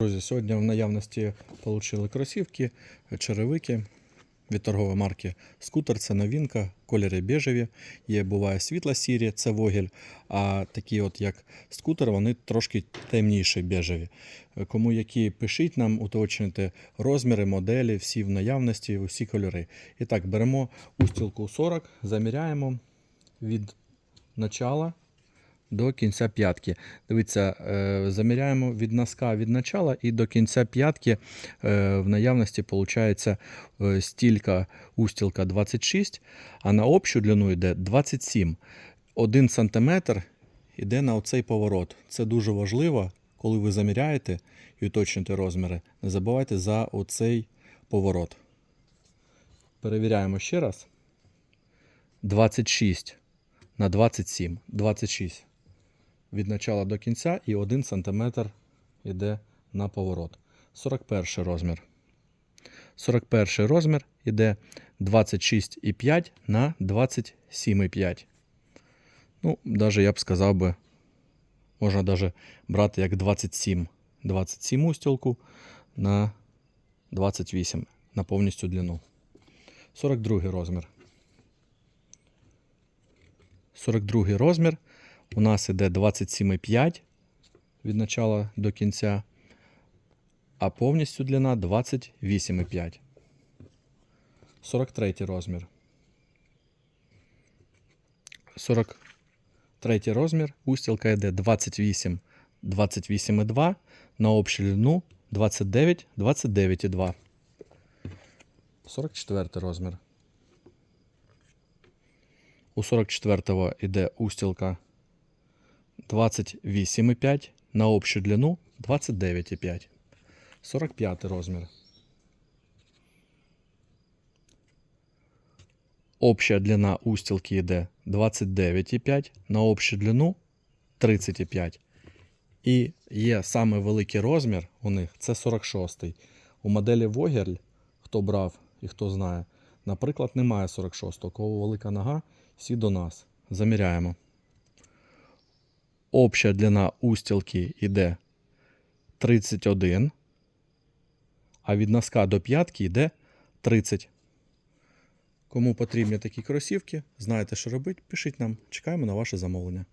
Друзі, сьогодні в наявності отримали кросівки, черевики від торгової марки Скутер. Це новинка, кольори бежеві. Є буває світла сірі, це вогель. А такі, от як скутер, вони трошки темніші бежеві. Кому які пишіть нам, уточнити розміри, моделі, всі в наявності, усі кольори. І так, беремо устілку 40, заміряємо від начала до кінця п'ятки. Дивіться, е, заміряємо від носка від начала і до кінця п'ятки е, в наявності виходить стілька устілка 26, а на общу длину йде 27. 1 см йде на оцей поворот. Це дуже важливо, коли ви заміряєте і уточнюєте розміри. Не забувайте за оцей поворот. Перевіряємо ще раз. 26 на 27. 26 від начала до кінця і 1 см йде на поворот. 41 розмір. 41 розмір йде 26,5 на 27,5. Ну, навіть я б сказав би, можна навіть брати як 27. 27 устілку на 28 на повністю длину. 42 розмір. 42 розмір. У нас іде 27,5 від начала до кінця, а повністю длина 28,5. 43 розмір. 43 розмір. Устілка йде 28, 28,2 на общу длину 29, 29,2. 44 розмір. У 44-го йде устілка 28,5 на общу длину 29,5. 45 розмір. Обща длина устілки йде 29,5 на общу длину 30,5. І є саме великий розмір у них це 46. У моделі Вогерль, хто брав і хто знає, наприклад, немає 46. У кого велика нога, всі до нас. Заміряємо. Обща длина устілки йде 31, а від носка до п'ятки йде 30. Кому потрібні такі кросівки, знаєте, що робити, пишіть нам. Чекаємо на ваше замовлення.